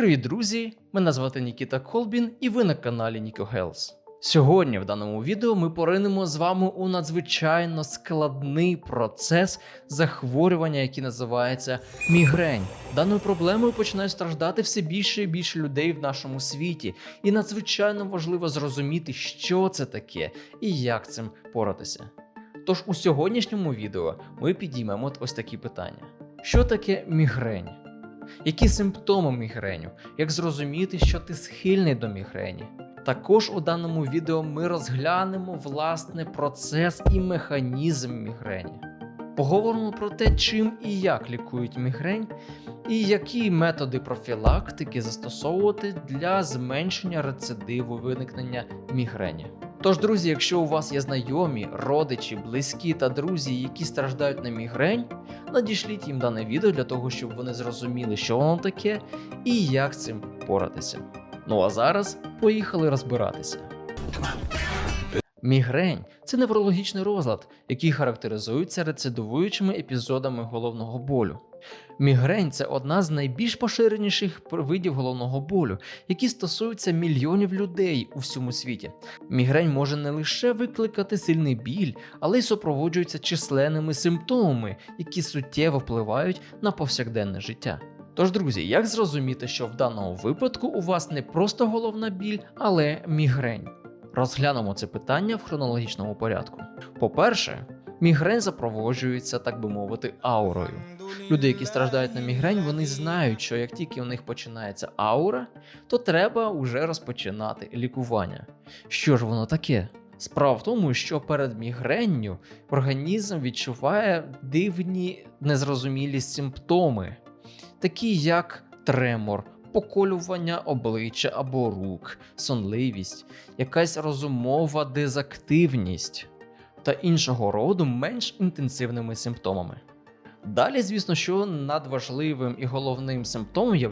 Привіт, друзі! Мене звати Нікіта Колбін, і ви на каналі Ніко Health. Сьогодні в даному відео ми поринемо з вами у надзвичайно складний процес захворювання, який називається мігрень. Даною проблемою починають страждати все більше і більше людей в нашому світі, і надзвичайно важливо зрозуміти, що це таке і як цим поратися. Тож у сьогоднішньому відео ми підіймемо ось такі питання: що таке мігрень? Які симптоми мігреню? Як зрозуміти, що ти схильний до мігрені? Також у даному відео ми розглянемо власне процес і механізм мігрені. Поговоримо про те, чим і як лікують мігрень, і які методи профілактики застосовувати для зменшення рецидиву виникнення мігрені. Тож, друзі, якщо у вас є знайомі, родичі, близькі та друзі, які страждають на мігрень, надішліть їм дане відео для того, щоб вони зрозуміли, що воно таке і як з цим поратися. Ну а зараз поїхали розбиратися. Мігрень це неврологічний розлад, який характеризується рецидивуючими епізодами головного болю. Мігрень це одна з найбільш поширеніших видів головного болю, які стосуються мільйонів людей у всьому світі. Мігрень може не лише викликати сильний біль, але й супроводжується численними симптомами, які суттєво впливають на повсякденне життя. Тож, друзі, як зрозуміти, що в даному випадку у вас не просто головна біль, але мігрень? Розглянемо це питання в хронологічному порядку. По-перше, мігрень запроводжується, так би мовити, аурою. Люди, які страждають на мігрень, вони знають, що як тільки у них починається аура, то треба вже розпочинати лікування. Що ж воно таке? Справа в тому, що перед мігренню організм відчуває дивні незрозумілі симптоми, такі як тремор, поколювання обличчя або рук, сонливість, якась розумова дезактивність та іншого роду менш інтенсивними симптомами. Далі, звісно, що надважливим і головним симптомом є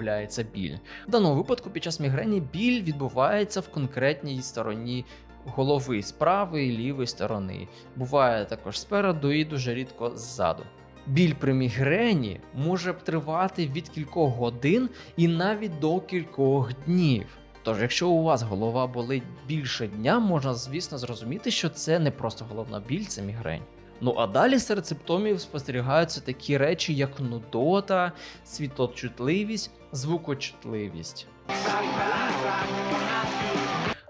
біль. В даному випадку під час мігрені біль відбувається в конкретній стороні голови з правої і лівої сторони. Буває також спереду і дуже рідко ззаду. Біль при мігрені може тривати від кількох годин і навіть до кількох днів. Тож, якщо у вас голова болить більше дня, можна, звісно, зрозуміти, що це не просто головна біль, це мігрень. Ну а далі серед симптомів спостерігаються такі речі, як нудота, світлочутливість, звукочутливість.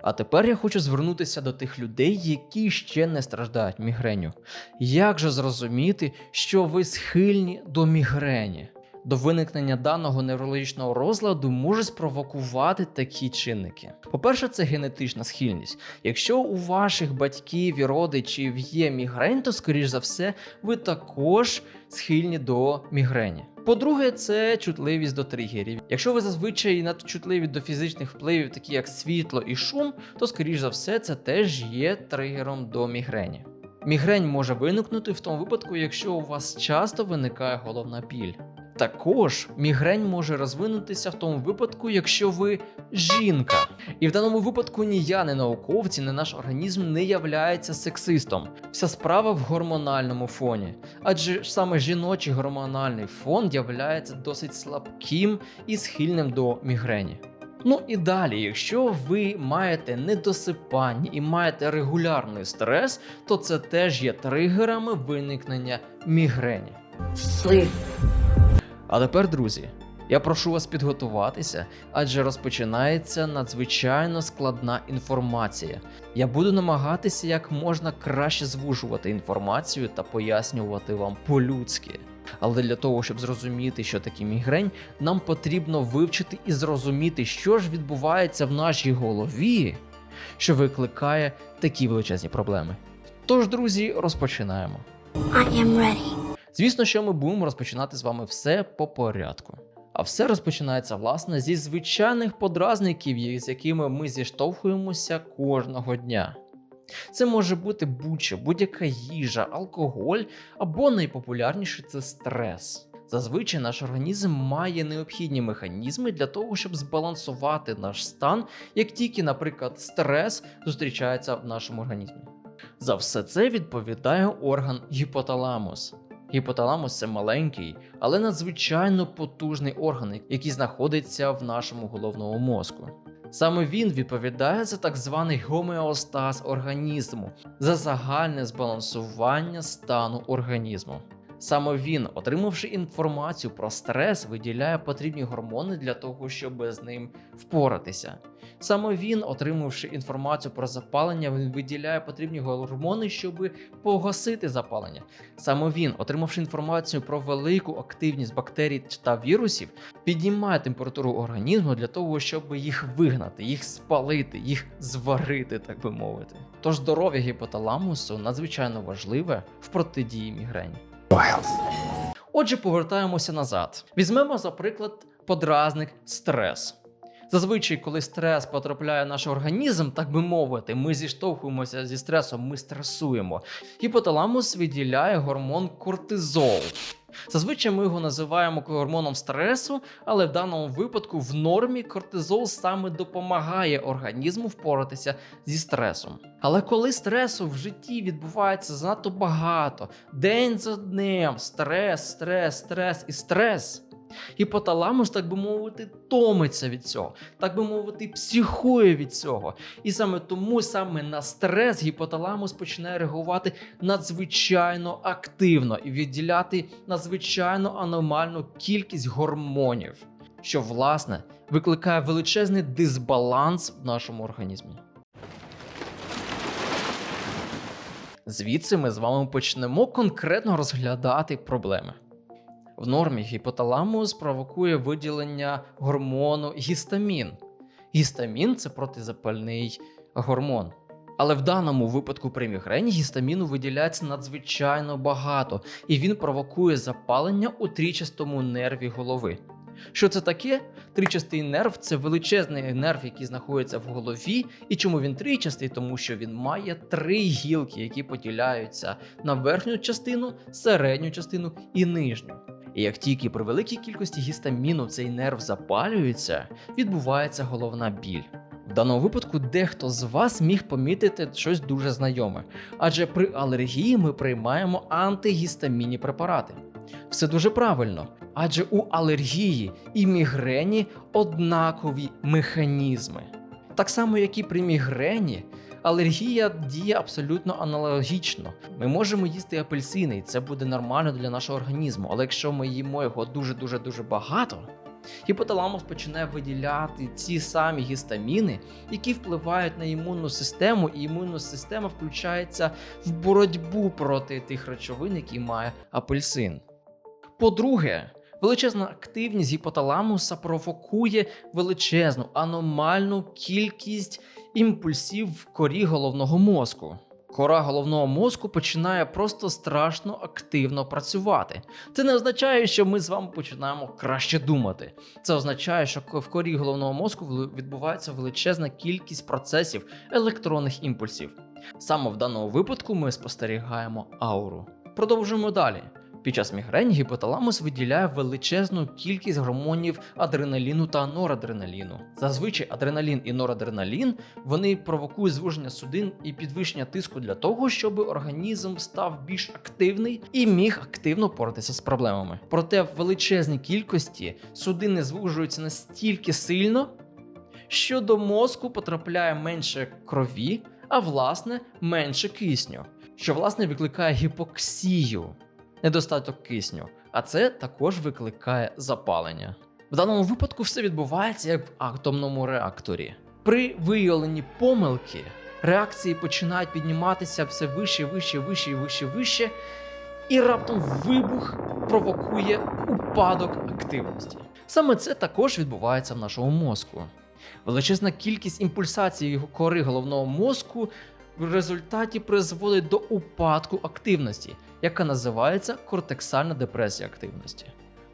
А тепер я хочу звернутися до тих людей, які ще не страждають мігреню. Як же зрозуміти, що ви схильні до мігрені? До виникнення даного неврологічного розладу може спровокувати такі чинники. По-перше, це генетична схильність. Якщо у ваших батьків і родичів є мігрень, то, скоріш за все, ви також схильні до мігрені. По-друге, це чутливість до тригерів. Якщо ви зазвичай надчутливі до фізичних впливів, такі як світло і шум, то, скоріш за все, це теж є тригером до мігрені. Мігрень може виникнути в тому випадку, якщо у вас часто виникає головна біль. Також мігрень може розвинутися в тому випадку, якщо ви жінка. І в даному випадку ні я, ні науковці, ні наш організм не являється сексистом. Вся справа в гормональному фоні. Адже саме жіночий гормональний фон являється досить слабким і схильним до мігрені. Ну і далі, якщо ви маєте недосипання і маєте регулярний стрес, то це теж є тригерами виникнення мігрені. Sleep. А тепер, друзі, я прошу вас підготуватися, адже розпочинається надзвичайно складна інформація. Я буду намагатися як можна краще звужувати інформацію та пояснювати вам по-людськи. Але для того, щоб зрозуміти, що таке мігрень, нам потрібно вивчити і зрозуміти, що ж відбувається в нашій голові, що викликає такі величезні проблеми. Тож, друзі, розпочинаємо. I am ready. Звісно, що ми будемо розпочинати з вами все по порядку. А все розпочинається власне зі звичайних подразників, з якими ми зіштовхуємося кожного дня. Це може бути будь-що, будь-яка їжа, алкоголь або найпопулярніше це стрес. Зазвичай наш організм має необхідні механізми для того, щоб збалансувати наш стан, як тільки, наприклад, стрес зустрічається в нашому організмі. За все це відповідає орган гіпоталамус. Гіпоталамус це маленький, але надзвичайно потужний орган, який знаходиться в нашому головному мозку. Саме він відповідає за так званий гомеостаз організму, за загальне збалансування стану організму. Саме він, отримавши інформацію про стрес, виділяє потрібні гормони для того, щоб з ним впоратися. Саме він, отримавши інформацію про запалення, він виділяє потрібні гормони, щоб погасити запалення. Саме він, отримавши інформацію про велику активність бактерій та вірусів, піднімає температуру організму для того, щоб їх вигнати, їх спалити, їх зварити, так би мовити. Тож здоров'я гіпоталамусу надзвичайно важливе в протидії мігрені. Отже, повертаємося назад. Візьмемо, за приклад, подразник стрес. Зазвичай, коли стрес потрапляє в наш організм, так би мовити, ми зіштовхуємося зі стресом, ми стресуємо. Гіпоталамус виділяє гормон кортизол. Зазвичай ми його називаємо гормоном стресу, але в даному випадку в нормі кортизол саме допомагає організму впоратися зі стресом. Але коли стресу в житті відбувається занадто багато, день за днем, стрес, стрес, стрес і стрес. Гіпоталамус, так би мовити, томиться від цього, так би мовити, психує від цього. І саме тому саме на стрес гіпоталамус починає реагувати надзвичайно активно і відділяти надзвичайно аномальну кількість гормонів, що власне викликає величезний дисбаланс в нашому організмі. Звідси ми з вами почнемо конкретно розглядати проблеми. В нормі гіпоталамус провокує виділення гормону гістамін. Гістамін це протизапальний гормон. Але в даному випадку при мігрені гістаміну виділяється надзвичайно багато, і він провокує запалення у трічастому нерві голови. Що це таке? Трічастий нерв це величезний нерв, який знаходиться в голові. І чому він тричастий? Тому що він має три гілки, які поділяються на верхню частину, середню частину і нижню. І як тільки при великій кількості гістаміну цей нерв запалюється, відбувається головна біль. В даному випадку дехто з вас міг помітити щось дуже знайоме, адже при алергії ми приймаємо антигістамінні препарати. Все дуже правильно, адже у алергії і мігрені однакові механізми. Так само, як і при мігрені, алергія діє абсолютно аналогічно. Ми можемо їсти апельсини, і це буде нормально для нашого організму. Але якщо ми їмо його дуже дуже дуже багато, гіпоталамус починає виділяти ці самі гістаміни, які впливають на імунну систему, і імунна система включається в боротьбу проти тих речовин, які має апельсин. По-друге, величезна активність гіпоталамуса провокує величезну аномальну кількість імпульсів в корі головного мозку. Кора головного мозку починає просто страшно активно працювати. Це не означає, що ми з вами починаємо краще думати. Це означає, що в корі головного мозку відбувається величезна кількість процесів електронних імпульсів. Саме в даному випадку ми спостерігаємо ауру. Продовжуємо далі. Під час мігрені гіпоталамус виділяє величезну кількість гормонів адреналіну та норадреналіну. Зазвичай адреналін і норадреналін вони провокують звуження судин і підвищення тиску для того, щоб організм став більш активний і міг активно поратися з проблемами. Проте в величезній кількості судини звужуються настільки сильно, що до мозку потрапляє менше крові, а власне менше кисню, що власне викликає гіпоксію недостаток кисню, а це також викликає запалення. В даному випадку все відбувається як в атомному реакторі. При виявленні помилки реакції починають підніматися все вище, вище, вище, вище, вище, і раптом вибух провокує упадок активності. Саме це також відбувається в нашому мозку. Величезна кількість імпульсацій кори головного мозку в результаті призводить до упадку активності, яка називається кортексальна депресія активності.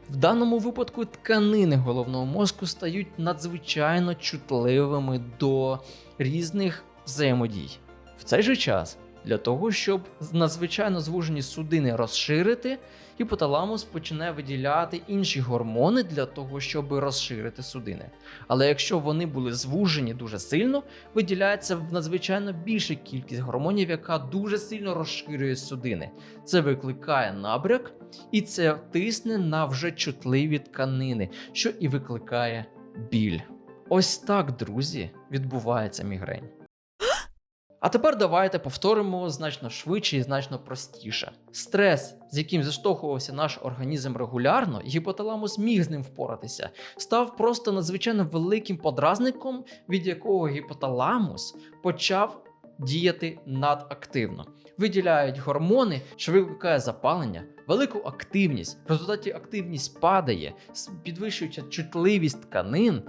В даному випадку тканини головного мозку стають надзвичайно чутливими до різних взаємодій. В цей же час для того, щоб надзвичайно звужені судини розширити, гіпоталамус починає виділяти інші гормони для того, щоб розширити судини. Але якщо вони були звужені дуже сильно, виділяється надзвичайно більша кількість гормонів, яка дуже сильно розширює судини. Це викликає набряк, і це тисне на вже чутливі тканини, що і викликає біль. Ось так, друзі, відбувається мігрень. А тепер давайте повторимо значно швидше і значно простіше. Стрес, з яким зіштовхувався наш організм регулярно, гіпоталамус міг з ним впоратися, став просто надзвичайно великим подразником, від якого гіпоталамус почав діяти надактивно. Виділяють гормони, що викликає запалення, велику активність. В результаті активність падає, підвищується чутливість тканин,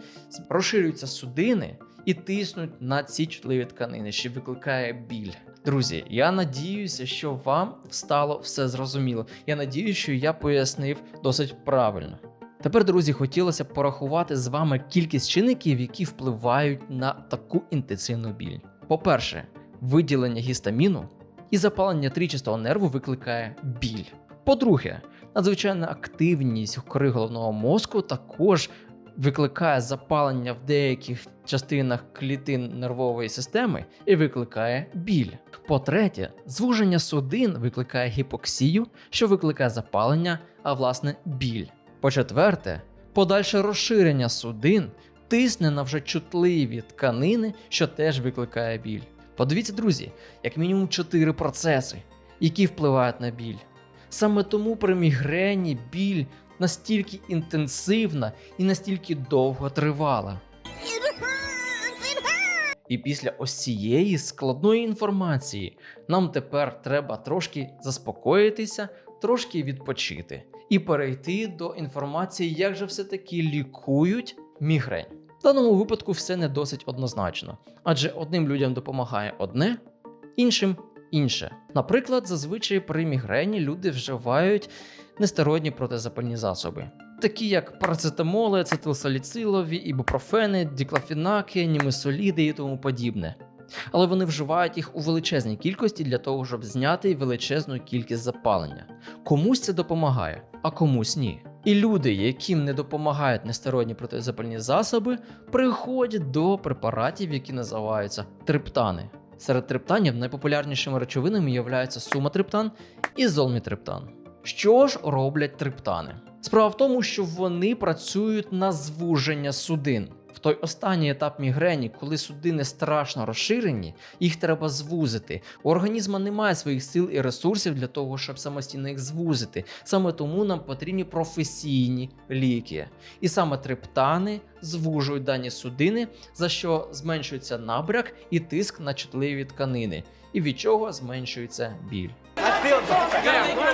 розширюються судини і тиснуть на ці чутливі тканини, що викликає біль. Друзі, я надіюся, що вам стало все зрозуміло. Я надіюся, що я пояснив досить правильно. Тепер, друзі, хотілося б порахувати з вами кількість чинників, які впливають на таку інтенсивну біль. По-перше, виділення гістаміну і запалення трічастого нерву викликає біль. По-друге, надзвичайна активність кори головного мозку також викликає запалення в деяких частинах клітин нервової системи і викликає біль. По-третє, звуження судин викликає гіпоксію, що викликає запалення, а власне біль. По-четверте, подальше розширення судин тисне на вже чутливі тканини, що теж викликає біль. Подивіться, друзі, як мінімум чотири процеси, які впливають на біль. Саме тому при мігрені біль настільки інтенсивна і настільки довго тривала. І після ось цієї складної інформації нам тепер треба трошки заспокоїтися, трошки відпочити і перейти до інформації, як же все-таки лікують мігрень. В даному випадку все не досить однозначно, адже одним людям допомагає одне, іншим інше. Наприклад, зазвичай при мігрені люди вживають нестероїдні протизапальні засоби. Такі як парацетамоли, ацетилсаліцилові, ібупрофени, діклафінаки, німесоліди і тому подібне. Але вони вживають їх у величезній кількості для того, щоб зняти величезну кількість запалення. Комусь це допомагає, а комусь ні. І люди, яким не допомагають нестероїдні протизапальні засоби, приходять до препаратів, які називаються триптани. Серед триптанів найпопулярнішими речовинами являються суматриптан і золмітриптан. Що ж роблять триптани? Справа в тому, що вони працюють на звуження судин. В той останній етап мігрені, коли судини страшно розширені, їх треба звузити. У організму немає своїх сил і ресурсів для того, щоб самостійно їх звузити. Саме тому нам потрібні професійні ліки. І саме триптани звужують дані судини, за що зменшується набряк і тиск на чутливі тканини, і від чого зменшується біль.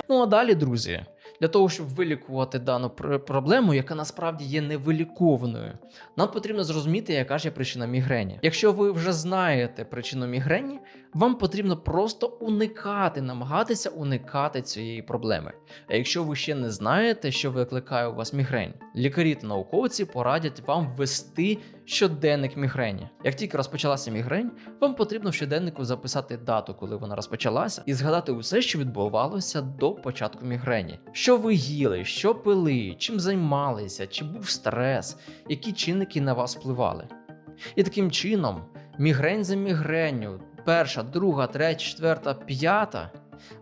Ну а далі, друзі, для того, щоб вилікувати дану пр- проблему, яка насправді є невилікованою, нам потрібно зрозуміти, яка ж є причина мігрені. Якщо ви вже знаєте причину мігрені, вам потрібно просто уникати, намагатися уникати цієї проблеми. А якщо ви ще не знаєте, що викликає у вас мігрень, лікарі та науковці порадять вам ввести щоденник мігрені. Як тільки розпочалася мігрень, вам потрібно в щоденнику записати дату, коли вона розпочалася, і згадати усе, що відбувалося до початку мігрені. Що ви їли, що пили, чим займалися, чи був стрес, які чинники на вас впливали. І таким чином, мігрень за мігренню, перша, друга, третя, четверта, п'ята,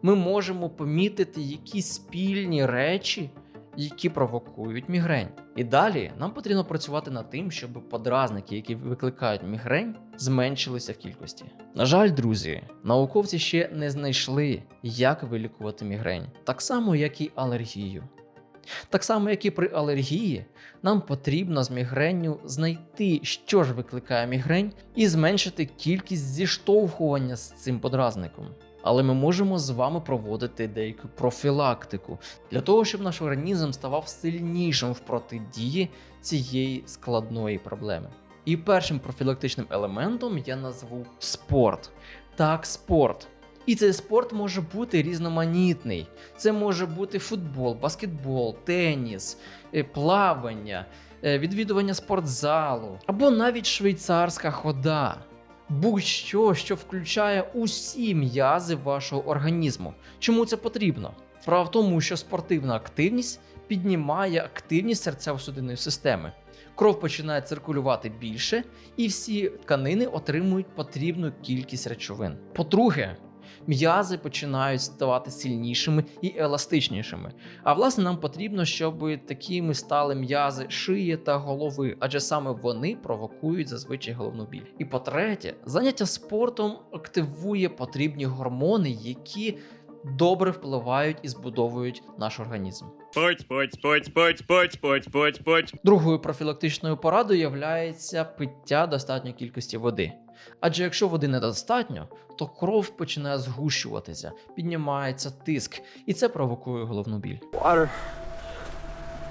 ми можемо помітити якісь спільні речі, які провокують мігрень. І далі нам потрібно працювати над тим, щоб подразники, які викликають мігрень, зменшилися в кількості. На жаль, друзі, науковці ще не знайшли, як вилікувати мігрень, так само, як і алергію. Так само, як і при алергії, нам потрібно з мігренню знайти, що ж викликає мігрень, і зменшити кількість зіштовхування з цим подразником. Але ми можемо з вами проводити деяку профілактику для того, щоб наш організм ставав сильнішим в протидії цієї складної проблеми. І першим профілактичним елементом я назву спорт. Так, спорт. І цей спорт може бути різноманітний. Це може бути футбол, баскетбол, теніс, е, плавання, е, відвідування спортзалу або навіть швейцарська хода. будь-що, що включає усі м'язи вашого організму. Чому це потрібно? Справа в тому, що спортивна активність піднімає активність серцево-судинної системи. Кров починає циркулювати більше, і всі тканини отримують потрібну кількість речовин. По-друге, м'язи починають ставати сильнішими і еластичнішими. А власне нам потрібно, щоб такими стали м'язи шиї та голови, адже саме вони провокують зазвичай головну біль. І по-третє, заняття спортом активує потрібні гормони, які добре впливають і збудовують наш організм. Путь, путь, путь, путь, путь, путь, путь, путь. Другою профілактичною порадою є пиття достатньої кількості води. Адже якщо води недостатньо, то кров починає згущуватися, піднімається тиск, і це провокує головну біль.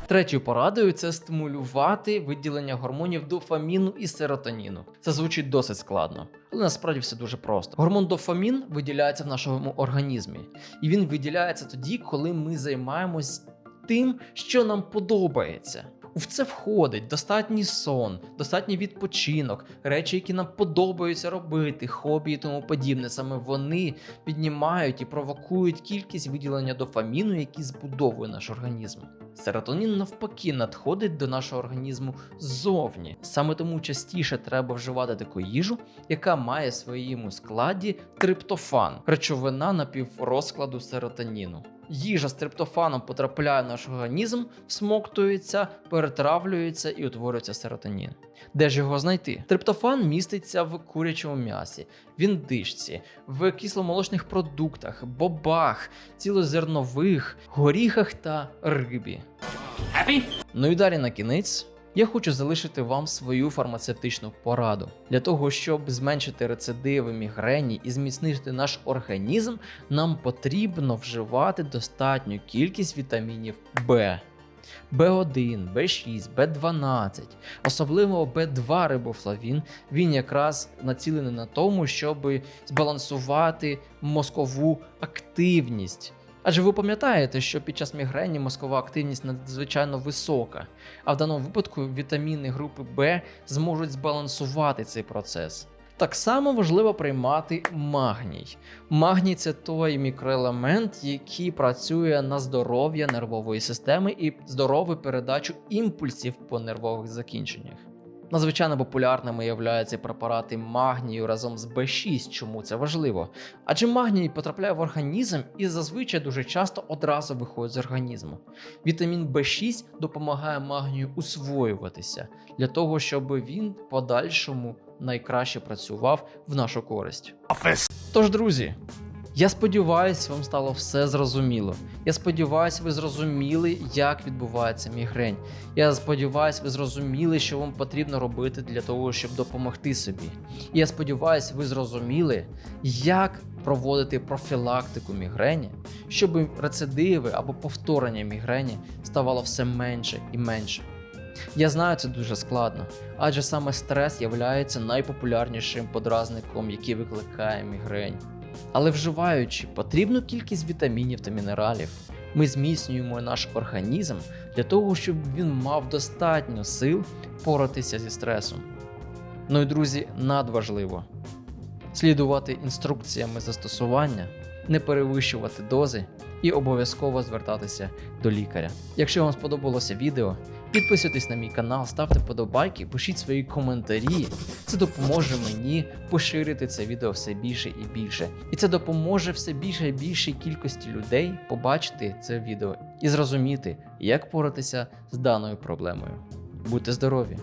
Третьою порадою це стимулювати виділення гормонів дофаміну і серотоніну. Це звучить досить складно, але насправді все дуже просто. Гормон дофамін виділяється в нашому організмі, і він виділяється тоді, коли ми займаємось тим, що нам подобається. В це входить достатній сон, достатній відпочинок, речі, які нам подобаються робити, хобі і тому подібне. Саме вони піднімають і провокують кількість виділення дофаміну, який збудовує наш організм. Серотонін навпаки надходить до нашого організму ззовні. Саме тому частіше треба вживати таку їжу, яка має в своєму складі триптофан, речовина напіврозкладу серотоніну. Їжа з триптофаном потрапляє в наш організм, всмоктується, перетравлюється і утворюється серотонін. Де ж його знайти? Триптофан міститься в курячому м'ясі, в індичці, в кисломолочних продуктах, бобах, цілозернових, горіхах та рибі. Ну і далі на кінець. Я хочу залишити вам свою фармацевтичну пораду для того, щоб зменшити рецидиви мігрені і зміцнити наш організм, нам потрібно вживати достатню кількість вітамінів Б. В1, В6, В12, особливо В2 рибофлавін, він якраз націлений на тому, щоб збалансувати мозкову активність. Адже ви пам'ятаєте, що під час мігрені мозкова активність надзвичайно висока, а в даному випадку вітаміни групи Б зможуть збалансувати цей процес. Так само важливо приймати магній. Магній це той мікроелемент, який працює на здоров'я нервової системи і здорову передачу імпульсів по нервових закінченнях. Надзвичайно популярними являються препарати магнію разом з Б6. Чому це важливо? Адже магній потрапляє в організм і зазвичай дуже часто одразу виходить з організму. Вітамін В6 допомагає магнію усвоюватися для того, щоб він подальшому найкраще працював в нашу користь. Тож, друзі, я сподіваюся, вам стало все зрозуміло. Я сподіваюся, ви зрозуміли, як відбувається мігрень. Я сподіваюся, ви зрозуміли, що вам потрібно робити для того, щоб допомогти собі. І я сподіваюся, ви зрозуміли, як проводити профілактику мігрені, щоб рецидиви або повторення мігрені ставало все менше і менше. Я знаю, це дуже складно, адже саме стрес є найпопулярнішим подразником, який викликає мігрень. Але вживаючи потрібну кількість вітамінів та мінералів, ми зміцнюємо наш організм для того, щоб він мав достатньо сил поратися зі стресом. Ну і друзі, надважливо слідувати інструкціями застосування, не перевищувати дози і обов'язково звертатися до лікаря. Якщо вам сподобалося відео, підписуйтесь на мій канал, ставте подобайки, пишіть свої коментарі. Це допоможе мені поширити це відео все більше і більше. І це допоможе все більше і більшій кількості людей побачити це відео і зрозуміти, як поратися з даною проблемою. Будьте здорові!